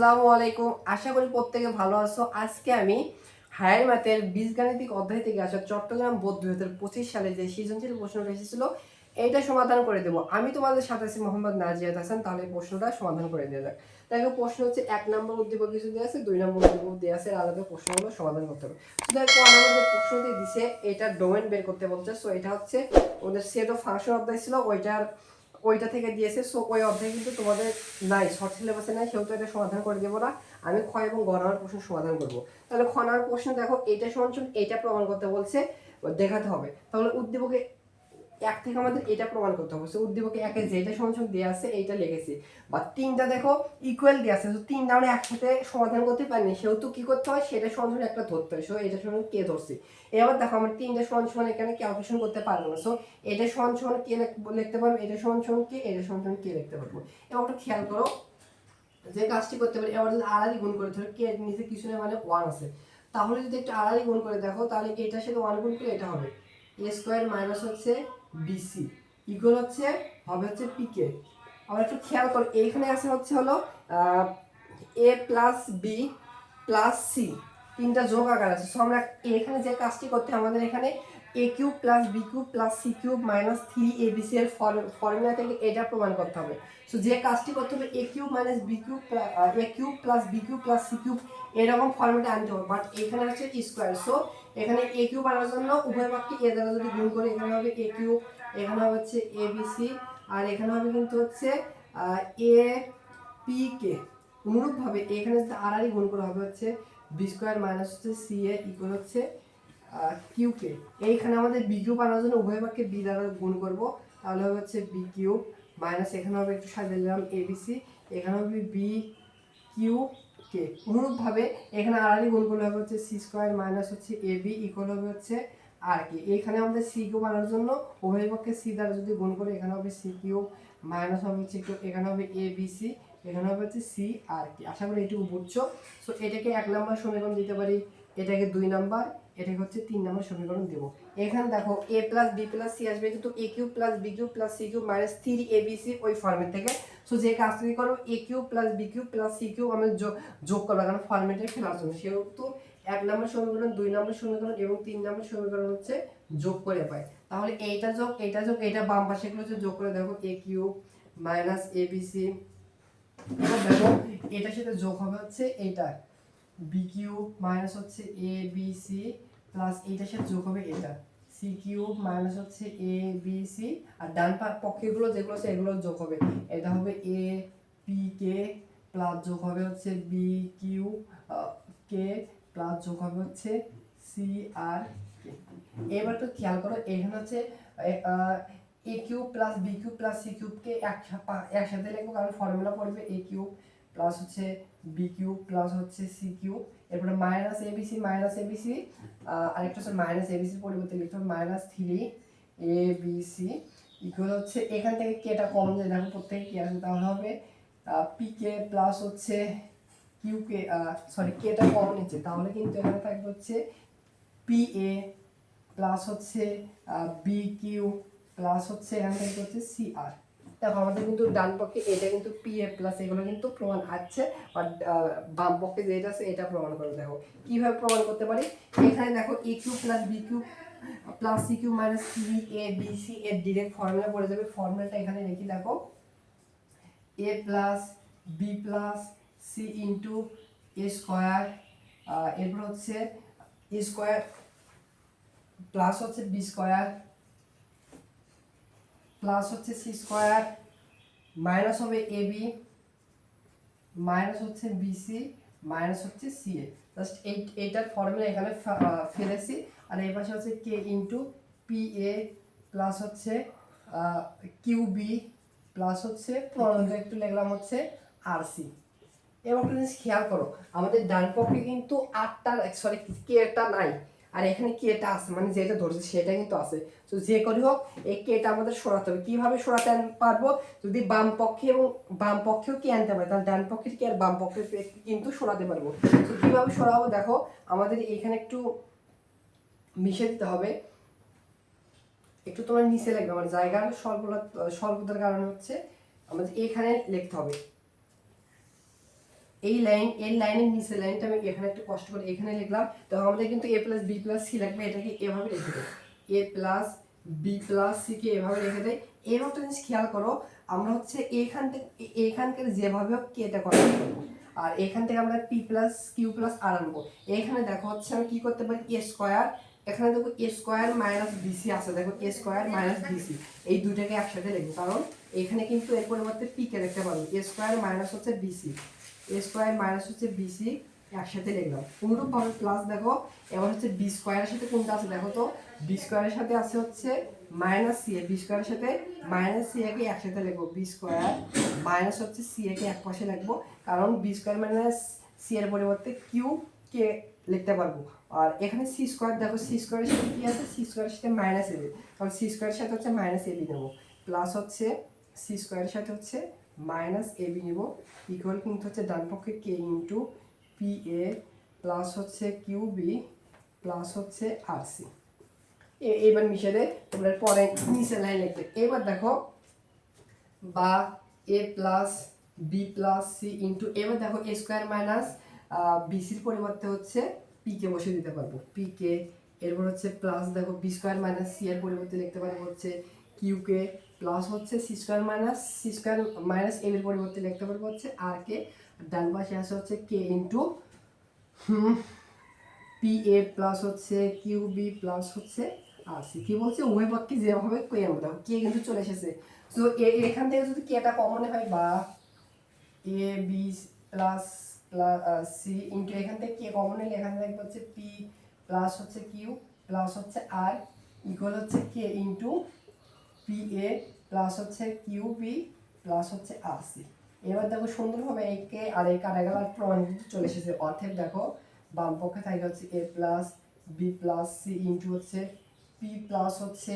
আসসালামু আলাইকুম। আশা করি প্রত্যেকে ভালো আছো। আজকে আমি হায়ার ম্যাথের বীজগাণিতিক অধ্যায় থেকে আসা চট্টগ্রাম বোধ দুই হাজার পঁচিশ সালে যে সৃজনশীল প্রশ্নটা এসেছিল, এইটা সমাধান করে দেবো। আমি তোমাদের সাথে আছি মোহাম্মদ নাজিয়াত হাসান, তাহলে প্রশ্নটা সমাধান করে দেওয়া যাক। দেখো, প্রশ্ন হচ্ছে, এক নম্বর উদ্দীপক কিছু দেওয়া আছে, দুই নম্বর উদ্দীপক দেওয়া আছে আলাদা প্রশ্নগুলো সমাধান করতে হবে। দেখো, আমাদের যে প্রশ্নটি দিছে, এটা ডোমেন বের করতে বলছে। সো এটা হচ্ছে ওদের সেট অফ ফাংশন অধ্যায় ছিল, ওইটার ওইটা থেকে দিয়েছে সো ওই অধ্যায় কিন্তু তোমাদের নাই শর্ট সিলেবাসে নাই, সেহেতু এটা সমাধান করে দেবো না। আমি ক্ষয় এবং গণনার প্রশ্ন সমাধান করব। তাহলে খনার প্রশ্ন দেখো, এটা সমান এটা প্রমাণ করতে বলছে, দেখাতে হবে। তাহলে উদ্দীপকে এক থেকে আমাদের এটা প্রমাণ করতে হবে। উদ্দীপকে একে যেটা সমান দেওয়া আছে, এইটা লিখেছি বা তিনটা দেখো ইকুয়াল দেওয়া আছে। তো তিনটা আমরা একসাথে সমাধান করতে পারিনি। সেহেতু কি করতে হয়? সেটা সমান একটা ধরতে হয়। সো এটা সমান কে ধরছি? এবার দেখো, আমরা তিনটা সমান সমান এখানে ক্যালকুলেশন করতে পারব না। সো এটা সমান সমান কে লিখ- লিখতে পারব? এটা সমান সমান কে? এটা সমান সমান কে লিখতে পারব? এবার একটু খেয়াল করো, যে কাজটি করতে পারি, এবার যদি আড়াই গুণ করে, ধরো কে নিচে কিছু না মানে ওয়ান আছে। তাহলে যদি একটু আড়াই গুণ করে দেখো, তাহলে এটার সাথে ওয়ান গুণ করে এটা হবে? এ স্কোয়ার মাইনাস হচ্ছে বিসি। ইকুয়াল হচ্ছে, হবে হচ্ছে পিকে আবার একটু খেয়াল করো, এইখানে আছে হচ্ছে হলো A plus B plus C তিনটা যোগ আকার আছে। সো আমরা এখানে যে কাজটি করতে, আমাদের এখানে A cube plus B cube plus C cube minus three A B C এর ফর্মুলা থেকে এটা প্রমাণ করতে হবে। সো যে কাজটি করতে হবে A cube minus B cube A cube plus B cube plus C cube এরকম ফর্মেটে আনতে হবে। বাট এখানে হচ্ছে স্কোয়ার সো এখানে এ কিউব আনার জন্য উভয় পক্ষে এ দ্বারা যদি গুণ করি, এখানে হবে এ কিউ এখানে হচ্ছে এ বি সি আর এখানে হবে কিন্তু হচ্ছে এ পি কে অনুরূপভাবে এখানে যদি আর আরই গুণ করা হবে হচ্ছে বি স্কোয়ার মাইনাস হচ্ছে সি এ ইকুয়াল হচ্ছে কিউ কে এইখানে আমাদের বি কিউব আনার জন্য উভয় পক্ষে বি দ্বারা গুণ করব, তাহলে হবে হচ্ছে বি কিউ মাইনাস এখানে হবে একটু সাজিয়ে দিলাম সি এখানে হবে বি কিউ কে? অনুরূপভাবে এখানে আরই গুণ করলে হবে হচ্ছে সি স্কোয়ার মাইনাস হচ্ছে এ বি ইকুয়াল হবে হচ্ছে আর কি এখানে আমাদের সি কিউব আনার জন্য উভয় পক্ষে সি দ্বারা যদি গুণ করি, এখানে হবে সি কিউব মাইনাস হবে হচ্ছে এখানে হবে এ বি সি এখানে হবে হচ্ছে সি আর কি আশা করি এটুকু বুঝছ। সো এটাকে এক নাম্বার সমীকরণ দিতে পারি। এটাকে দুই নাম্বার, এটাকে হচ্ছে তিন নাম্বার সমীকরণ দেবো। এখানে দেখো A plus B plus C আসবে, কিন্তু A cube plus B cube plus C cube minus three A B C ওই ফর্মেট থেকে। সো যে কাজটি করো A cube plus B cube plus C cube আমি যোগ করব, কারণ ফর্মেটে ফেলার জন্য সেহেতু এক নম্বর সমীকরণ, দুই নম্বর সমীকরণ এবং তিন নম্বর সমীকরণ হচ্ছে যোগ করে পাই তাহলে এইটা যোগ এইটা যোগ, এইটা বাম পাশে এগুলো হচ্ছে যোগ করে দেখো। A cube minus A B C দেখো, এটার সাথে যোগ হবে হচ্ছে এইটা। বি কিউ মাইনাস হচ্ছে এ বি সি প্লাস এইটার সাথে যোগ হবে এটা। সি কিউব মাইনাস হচ্ছে এ বি সি আর ডান পক্ষেগুলো যেগুলো আছে এগুলো যোগ হবে। এটা হবে এ পি কে প্লাস যোগ হবে হচ্ছে বি কিউ কে প্লাস যোগ হবে হচ্ছে সি আর এবার তো খেয়াল করো, এখানে হচ্ছে, A cube plus B cube plus C কিউবকে একসাথে লিখব কারণ ফর্মুলা পড়বে এ কিউব প্লাস হচ্ছে বি কিউব প্লাস হচ্ছে সি কিউব এরপরে মাইনাস এবিসি মাইনাস এবিসি আরেকটা হচ্ছে মাইনাস এবিসি পরিবর্তে লিখতে হবে minus three A B equal হচ্ছে এখান থেকে কেটা কমন যায়, দেখো প্রত্যেকে কি আছে তাহলে হবে পি কে প্লাস হচ্ছে কিউ কে সরি কেটা কমন নিচ্ছে, তাহলে কিন্তু এখানে থাকবে হচ্ছে পি এ প্লাস হচ্ছে বি কিউ প্লাস হচ্ছে, এখান থেকে হচ্ছে সি আর দেখো, আমাদের কিন্তু ডান পক্ষে এটা কিন্তু পি এ প্লাস এগুলো কিন্তু প্রমাণ আছে। বাট বাম পক্ষে যেটা আছে, এটা প্রমাণ করে, দেখো। কীভাবে প্রমাণ করতে পারি? এখানে দেখো A cube plus B cube plus C cube minus three A B C এর ডিরেক্ট ফর্মুলা পড়ে যাবে। ফর্মুলাটা এখানে লিখি দেখো। A plus B plus C into A square এরপর হচ্ছে এ স্কোয়ার প্লাস হচ্ছে বি স্কোয়ার প্লাস হচ্ছে সি স্কোয়ার মাইনাস হবে এ বি মাইনাস হচ্ছে বিসি মাইনাস হচ্ছে সি এ জাস্ট এই, এইটার ফর্মুলা এখানে ফেলেছি। আর এই পাশে হচ্ছে K into P A plus হচ্ছে কিউ বি প্লাস হচ্ছে প্রণালীটা একটু লিখলাম হচ্ছে আর সি এবার একটা জিনিস খেয়াল করো, আমাদের ডান পক্ষে কিন্তু আটটা সরি কেটা নাই। আর এখানে কেটা আছে? মানে যেটা ধরছে সেটা কিন্তু আছে। তো যে করি হোক এই কেটা আমাদের সরাতে হবে। কীভাবে সরাতে পারব? যদি বাম পক্ষে এবং বাম পক্ষেও কে আনতে পারে? তাহলে ডান পক্ষের কে আর বাম পক্ষের কিন্তু সরাতে পারব। তো কীভাবে সরাবো? দেখো, আমাদের এখানে একটু মিশে দিতে হবে। একটু তোমার নিচে লাগবে। আমার জায়গার স্বল্পতা স্বল্পতার কারণে হচ্ছে আমাদের এখানে লিখতে হবে। এই লাইন এই লাইনের নিচে লাইনটা আমি এখানে একটু কষ্ট করে এখানে লিখলাম, তো আমাদের কিন্তু A plus B plus C লাগবে, এটাকে এভাবে রেখে দেয় এ প্লাস বি প্লাস সিকে এভাবে রেখে দেয় এর একটা জিনিস খেয়াল করো, আমরা হচ্ছে এখান থেকে, এখানকার যেভাবে হোক কি এটা করা আর এখান থেকে আমরা P plus Q plus R আনব। এখানে দেখো হচ্ছে আমি কি করতে পারি? এ স্কোয়ার এখানে দেখো এ স্কোয়ার মাইনাস বিসি আছে, দেখো এ স্কোয়ার মাইনাস বিসি এই দুটাকে একসাথে লিখব কারণ এখানে কিন্তু এর পরিবর্তে পি কে লিখতে পারব। এ স্কোয়ার মাইনাস হচ্ছে বিসি এ স্কোয়ার মাইনাস হচ্ছে বিসি একসাথে লিখলাম। অনুরূপভাবে প্লাস দেখো, এবার হচ্ছে বি স্কোয়ারের সাথে কোনটা আছে দেখো তো? বি স্কোয়ারের সাথে আছে হচ্ছে মাইনাস সি এ বি স্কোয়ারের সাথে মাইনাস সি একে একসাথে লিখব। বি স্কোয়ার মাইনাস হচ্ছে সি একে এক পাশে লিখব। কারণ বি স্কোয়ার মাইনাস সি এর পরিবর্তে কিউ কে লিখতে পারব। আর এখানে সি স্কোয়ার দেখো সি স্কোয়ারের সাথে কি আছে? সি স্কোয়ারের সাথে মাইনাস এবি কারণ সি স্কোয়ারের সাথে হচ্ছে মাইনাস এবি নেব প্লাস হচ্ছে সি স্কোয়ারের সাথে হচ্ছে মাইনাস এবি নেব ইকুয়াল কিন্তু হচ্ছে? ডান পক্ষে K into P A plus হচ্ছে কিউ বি প্লাস হচ্ছে আর সি এবার মিশে দেয় তোমরা পরে নিচে লাইন লিখবে। এবার দেখো, বা A plus B plus C into এবার দেখো এ স্কোয়ার মাইনাস বিসির পরিবর্তে হচ্ছে পি কে বসে দিতে পারব। পি কে, এরপর হচ্ছে প্লাস দেখো বি স্কোয়ার মাইনাস সি এর পরিবর্তে লিখতে পারব হচ্ছে কিউ কে প্লাস হচ্ছে C square minus C square minus M এর পরিবর্তে লিখতে পারব হচ্ছে আর কে ডান পাশে আছে হচ্ছে K into P A plus হচ্ছে কিউ বি প্লাস হচ্ছে আর সি কি বলছে? উভয় পক্ষে যেভাবে কে আমরা। কে কিন্তু চলে এসেছে। তো এখান থেকে যদি কেটা কমন হয় বা A B plus plus C into এখান থেকে কে কমন হলে এখান থেকে হচ্ছে পি প্লাস হচ্ছে কিউ প্লাস হচ্ছে আর ইকুয়াল হচ্ছে কে ইন্টু এ প্লাস হচ্ছে বি প্লাস হচ্ছে সি এবার দেখো সুন্দরভাবে একে আর এই কাটা গেল আর প্রমাণ চলে এসেছে। অর্ধেক দেখো, বাম পক্ষে থাকে হচ্ছে A plus B plus C into হচ্ছে পি প্লাস হচ্ছে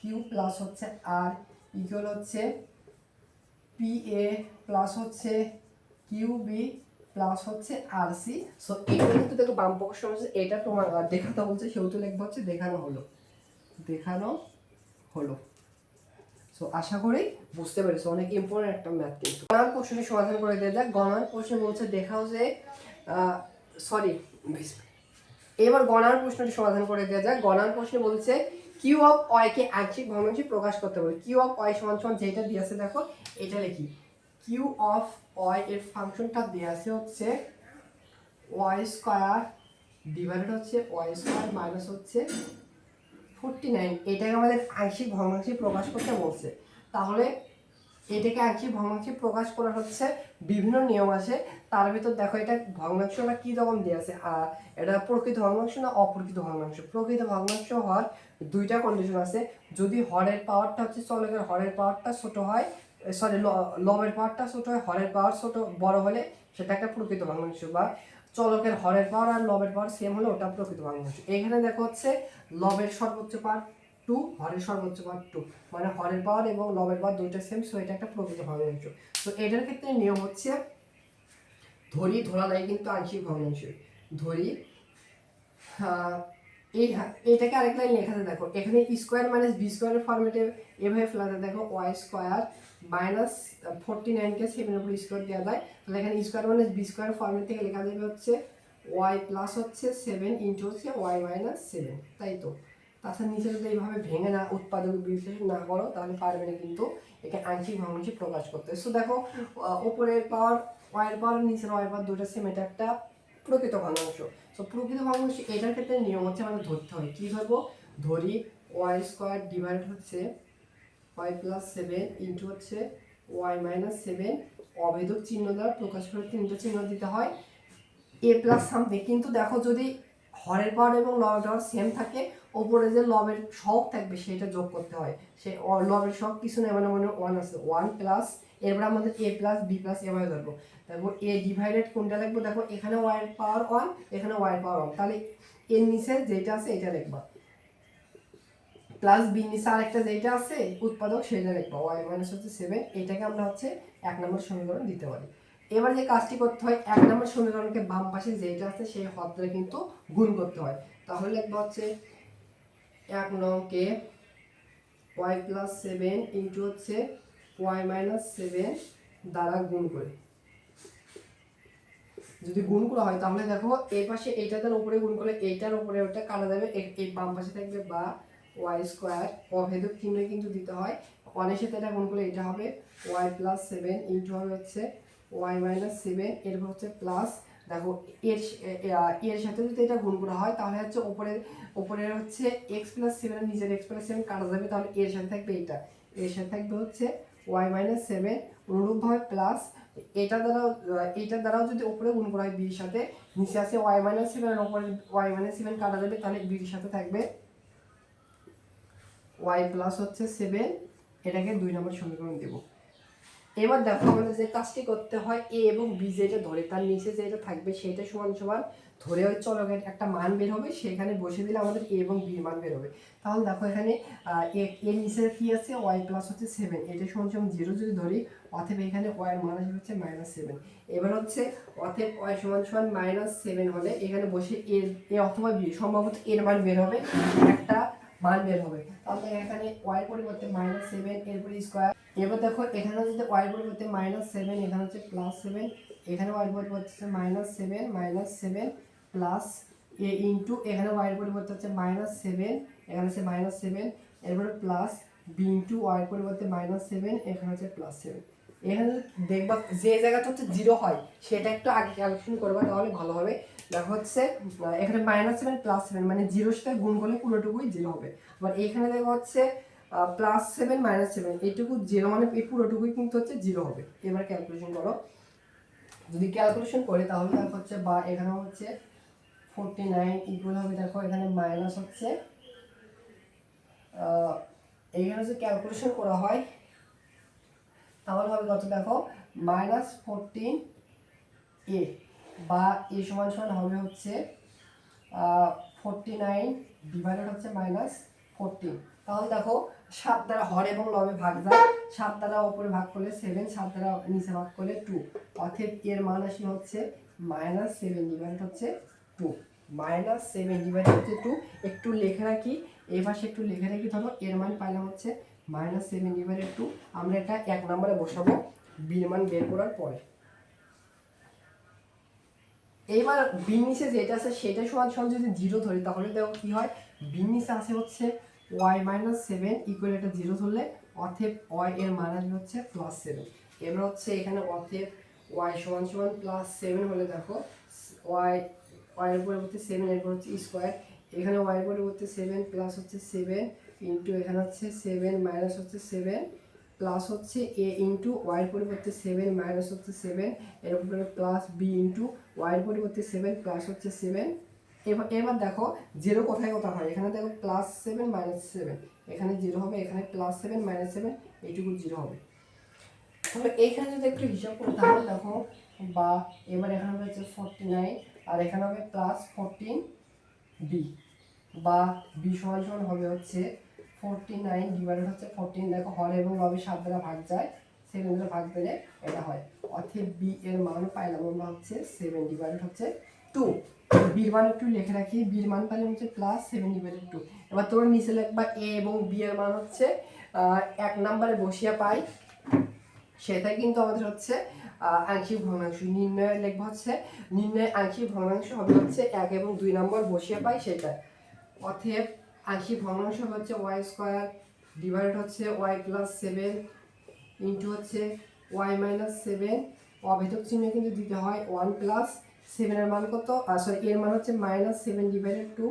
কিউ প্লাস হচ্ছে আর ইকুয়াল হচ্ছে পি এ প্লাস হচ্ছে কিউ বি প্লাস হচ্ছে আর সি সো এটা কিন্তু দেখো বাম পক্ষ সমস্যা এটা তোমার দেখাতে বলছে, সেহেতু লিখব হচ্ছে দেখানো হলো। দেখানো হলো। সো আশা করি বুঝতে পেরেছ, অনেক ইম্পর্টেন্ট একটা ম্যাথ কিন্তু। গণার প্রশ্নটি সমাধান করে দেওয়া যাক গণার প্রশ্ন বলছে, দেখাও যে সরি এবার গণার প্রশ্নটি সমাধান করে দেওয়া যাক। গণার প্রশ্নে বলছে কিউ অফ ওয়াইকে আংশিক ভগ্নাংশে প্রকাশ করতে হবে কিউ অফ অয় সমান সমান যেটা দিয়ে আছে, দেখো, এটা লিখি। কিউ অফ অয় এর ফাংশনটা দেওয়া আছে হচ্ছে ওয়াই স্কোয়ার ডিভাইডেড হচ্ছে ওয়াই স্কোয়ার মাইনাস হচ্ছে ফোরটি নাইন এটাকে আমাদের আংশিক ভগ্নাংশে প্রকাশ করতে বলছে। তাহলে এটাকে আংশিক ভগ্নাংশে প্রকাশ করা হচ্ছে বিভিন্ন নিয়ম আছে। তার ভিতর দেখো, এটা ভগ্নাংশটা কি রকম দিয়ে আছে? এটা প্রকৃত ভগ্নাংশ না অপ্রকৃত ভগ্নাংশ? প্রকৃত ভগ্নাংশ হওয়ার দুইটা কন্ডিশন আছে। যদি হরের পাওয়ারটা হচ্ছে চলকের হরের পাওয়ারটা ছোট হয় সরি লবের পাওয়ারটা ছোট হয় হরের পাওয়ার ছোট, বড় হলে সেটা একটা প্রকৃত ভগ্নাংশ বা চলকের হরের পাওয়ার আর লবের পাওয়ার সেম হলে ওটা প্রকৃত ভগ্নাংশ এখানে দেখো হচ্ছে লবের সর্বোচ্চ পাওয়ার টু হরের সর্বোচ্চ পাওয়ার টু মানে হরের পাওয়ার এবং লবের পাওয়ার দুইটা সেম সো এটা একটা প্রকৃত ভগ্নাংশ তো এটার ক্ষেত্রে নিয়ম হচ্ছে ধরি ধরা নাই কিন্তু আংশিক ভগ্নাংশ। ধরি এই এটাকে আরেক লাইন লেখা আছে দেখো এখানে স্কোয়ার মাইনাস বি স্কোয়ারের ফর্মেটে এভাবে ফেলাতে দেখো ওয়াই স্কোয়ার মাইনাস ফোরটি নাইনকে সেভেন উপর স্কোয়ার দেওয়া যায় তাহলে এখানে square minus B square format থেকে লেখা যাবে হচ্ছে ওয়াই প্লাস হচ্ছে সেভেন ইন্টু হচ্ছে ওয়াই মাইনাস সেভেন তাই তো? তাছাড়া নিচে যদি এইভাবে ভেঙে না উৎপাদক বিশ্লেষণ না করো তাহলে পারবে না কিন্তু একে আংশিক ভগ্নাংশে প্রকাশ করতে। সো দেখো আহ, উপরের পাওয়ার ওয়াইয়ের পাওয়ার নিচের ওয়াইয়ের পাওয়ার দুটো সেম এটা একটা প্রকৃত ভগ্নাংশ। সো প্রকৃত ভগ্নাংশ এটার ক্ষেত্রে নিয়ম হচ্ছে আমাদের ধরতে হয়। কী ধরবো? ধরি ওয়াই স্কোয়ার ডিভাইড হচ্ছে ওয়াই প্লাস সেভেন ইন্টু হচ্ছে ওয়াই মাইনাস সেভেন অভেদক চিহ্ন দ্বারা প্রকাশ করে তিনটে চিহ্ন দিতে হয়। এ প্লাস সামথিং কিন্তু দেখো যদি হরের পাওয়ার এবং লবের পাওয়ার সেম থাকে, ওপরে যে লবের শখ থাকবে সেটা যোগ করতে হয়। সে লবের শখ কিছু নেই মানে মনে ওয়ান আছে। ওয়ান প্লাস এরপর আমাদের এ প্লাস বি প্লাস এভাবে ধরবো। তারপর এ ডিভাইডেড কোনটা লিখব দেখো, এখানে ওয়াইয়ের পাওয়ার ওয়ান এখানে ওয়াইয়ের পাওয়ার ওয়ান তাহলে এর নিচে যেটা আছে, এটা লিখবা প্লাস বি নিচে আরেকটা যেটা আছে, উৎপাদক, সেটা লিখব ওয়াই মাইনাস হচ্ছে সেভেন এটাকে আমরা হচ্ছে এক নম্বর সমীকরণ দিতে পারি। এবার যে কাজটি করতে হয়, এক নম্বর সমীকরণকে বাম পাশে যেটা আছে, সেই হদ ধরে কিন্তু গুণ করতে হয়। তাহলে লিখব হচ্ছে এক নংকে ওয়াই প্লাস সেভেন ইন্টু হচ্ছে ওয়াই মাইনাস সেভেন দ্বারা গুণ করে। যদি গুণ করা হয়, তাহলে দেখো, এই পাশে এইটার উপরে গুণ করলে এইটার উপরে ওটা কাটা যাবে এই বাম পাশে থাকবে বা ওয়াই স্কোয়ার অভেদক চিহ্ন কিন্তু দিতে হয়। ওয়ানের সাথে এটা গুণ করলে এটা হবে ওয়াই প্লাস সেভেন ইন্টু হবে হচ্ছে ওয়াই মাইনাস সেভেন এরপর হচ্ছে প্লাস দেখো, এর এর সাথে যদি এটা গুণ করা হয়, তাহলে হচ্ছে উপরে উপরের হচ্ছে এক্স প্লাস সেভেন নিচের এক্স প্লাস সেভেন কাটা যাবে, তাহলে এর সাথে থাকবে এটা এর সাথে থাকবে হচ্ছে ওয়াই মাইনাস সেভেন অনুরূপভাবে প্লাস এটা দ্বারাও আহ, এইটার দ্বারাও যদি উপরে গুণ করা হয় বির সাথে নিচে আছে ওয়াই মাইনাস সেভেন আর উপরে ওয়াই মাইনাস সেভেন কাটা যাবে তাহলে বির সাথে থাকবে ওয়াই প্লাস হচ্ছে সেভেন এটাকে দুই নম্বর সমীকরণ দেবো। এবার দেখো আমাদের যে কাজটি করতে হয় এ এবং বি যেটা ধরে তার নিচে যেটা থাকবে সেটা সমান সমান ধরে ওই চলকের একটা মান বের হবে, সেখানে বসে দিলে আমাদের এ এবং বি মান বের হবে। তাহলে দেখো এখানে এ নিচে কি আছে? ওয়াই প্লাস হচ্ছে সেভেন এটা সমান সমান জিরো যদি ধরি, অতএব এখানে ওয়াই মান হচ্ছে মাইনাস সেভেন এবার হচ্ছে, অতএব ওয়াই সমান সমান মাইনাস সেভেন হলে এখানে বসে এর এ অথবা বি সম্ভবত এর মান বের হবে, একটা মান বের হবে। তাহলে এখানে ওয়াই পরিবর্তে মাইনাস সেভেন এরপরে স্কোয়ার এবার দেখো এখানে যদি ওয়াই পরিবর্তে মাইনাস সেভেন এখানে হচ্ছে প্লাস সেভেন এখানে ওয়াই পরিবর্তে হচ্ছে minus seven minus seven plus A into এখানে ওয়াই পরিবর্তে হচ্ছে মাইনাস সেভেন এখানে হচ্ছে মাইনাস সেভেন এরপরে প্লাস বি ইন্টু ওয়াই পরিবর্তে মাইনাস সেভেন এখানে হচ্ছে প্লাস সেভেন এখানে দেখবা যে জায়গাটা হচ্ছে জিরো হয়, সেটা একটু আগে ক্যালকুলেশন করবা, তাহলে ভালো হবে। দেখো হচ্ছে এখানে মাইনাস সেভেন প্লাস সেভেন মানে জিরোর সাথে গুণ করলে পুরোটুকুই জিরো হবে। আবার এখানে দেখো হচ্ছে প্লাস সেভেন মাইনাস সেভেন এইটুকু জিরো মানে এই পুরোটুকুই কিন্তু হচ্ছে জিরো হবে। এবার ক্যালকুলেশন করো। যদি ক্যালকুলেশন করি তাহলে দেখো হচ্ছে বা এখানে হচ্ছে ফোরটি নাইন ইকুয়াল হবে দেখো এখানে মাইনাস হচ্ছে। আহ, এইখানে যদি ক্যালকুলেশন করা হয় তাহলে হবে কত দেখো? মাইনাস ফোরটিন এ বা এ সমান সমান হবে হচ্ছে ফোরটি নাইন ডিভাইডেড হচ্ছে মাইনাস ফোরটিন তাহলে দেখো সাত দ্বারা হর এবং লবে ভাগ যায় সাত দ্বারা উপরে ভাগ করলে সেভেন সাত দ্বারা নিচে ভাগ করলে টু অর্থাৎ এর মান আসলে হচ্ছে মাইনাস সেভেন ডিভাইডেড হচ্ছে টু। মাইনাস সেভেন ডিভাইডেড হচ্ছে টু। একটু লেখে রাখি। এই পাশে একটু লিখে রাখি। ধরো, এর মান পাইলাম হচ্ছে মাইনাস সেভেন ডিভাইডেড টু। আমরা এটা এক নম্বরে বসাবো। বির মান বের করার পরে। এইবার বির যেটা আছে, সেটা সমান সমান যদি জিরো ধরি, তাহলে দেখো কি হয়? বির আছে হচ্ছে ওয়াই মাইনাস সেভেন ইকুয়াল এটা জিরো ধরলে অথেব ওয়াই এর মান আসবে হচ্ছে প্লাস সেভেন এবার হচ্ছে এখানে অথেব ওয়াই সমান সমান প্লাস সেভেন হলে দেখো ওয়াই ওয়াইয়ের পরিবর্তে সেভেন এরপর হচ্ছে স্কোয়ার এখানে ওয়াইয়ের পরিবর্তে সেভেন প্লাস হচ্ছে সেভেন ইন্টু এখানে হচ্ছে সেভেন মাইনাস হচ্ছে সেভেন প্লাস হচ্ছে এ ইন্টু ওয়াইয়ের পরিবর্তে সেভেন মাইনাস হচ্ছে সেভেন এর উপরে প্লাস বি ইন্টু ওয়াইয়ের পরিবর্তে সেভেন প্লাস হচ্ছে সেভেন এবার এবার দেখো জিরো কোথায় কোথায় হয়? এখানে দেখো প্লাস সেভেন মাইনাস সেভেন এখানে জিরো হবে, এখানে প্লাস সেভেন মাইনাস সেভেন এইটুকু জিরো হবে। তাহলে এইখানে যদি একটু হিসাব করি, তাহলে দেখো, বা এবার এখানে হচ্ছে ফোরটি নাইন আর এখানে হবে প্লাস ফোরটিন বি বা বি সমান সমান হবে হচ্ছে ফোরটি নাইন ডিভাইডেড হচ্ছে ফোরটিন দেখো হর এবং লবে সাত দ্বারা ভাগ যায় সেভেন দ্বারা ভাগ দিলে এটা হয়। অর্থাৎ বি এর মান পাইলাম আমরা হচ্ছে সেভেন ডিভাইডেড হচ্ছে টু বির মান একটু লিখে রাখি বির মান পাইলাম হচ্ছে প্লাস সেভেন ডিভাইডেড টু এবার তোমরা নিচে লিখবা এ এবং বি এর মান হচ্ছে এক নম্বরে বসিয়ে পাই, সেটা কিন্তু আমাদের হচ্ছে আংশিক ভগ্নাংশ। নির্ণয় লিখব হচ্ছে, নির্ণয় আংশিক ভগ্নাংশ হবে হচ্ছে এক এবং দুই নম্বর বসিয়ে পাই সেটা। অতএব আংশিক ভগ্নাংশ হচ্ছে ওয়াই স্কোয়ার ডিভাইড হচ্ছে ওয়াই প্লাস সেভেন ইন্টু হচ্ছে ওয়াই মাইনাস সেভেন। অভেদক চিহ্ন কিন্তু দিতে হয় ওয়ান প্লাস সেভেনের মান কত? সরি এর মান হচ্ছে minus seven divided two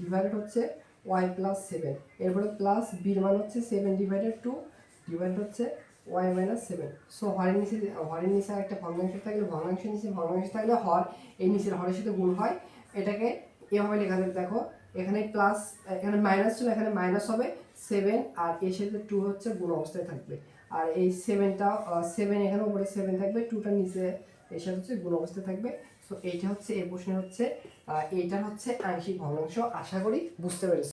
divided হচ্ছে ওয়াই প্লাস সেভেন। এরপরে প্লাস বির মান হচ্ছে সেভেন ডিভাইডেড টু ডিভাইড হচ্ছে ওয়াই মাইনাস সেভেন সো হরের নিচে হরের নিচে একটা ভগ্নাংশ থাকলে, ভগ্নাংশের নিচে ভগ্নাংশ থাকলে হর এই নিচের হরের সাথে গুণ হয়। এটাকে এভাবে লেখা যাবে দেখো, এখানে প্লাস এখানে মাইনাস ছিল এখানে মাইনাস হবে সেভেন আর এর সাথে টু হচ্ছে গুণ অবস্থায় থাকবে। আর এই সেভেনটা সেভেন এখানে উপরে সেভেন থাকবে টুটা নিচে এর সাথে হচ্ছে গুণ অবস্থায় থাকবে। সো এইটা হচ্ছে, এই প্রশ্নে হচ্ছে এইটা হচ্ছে আংশিক ভগ্নাংশ, আশা করি বুঝতে পেরেছ।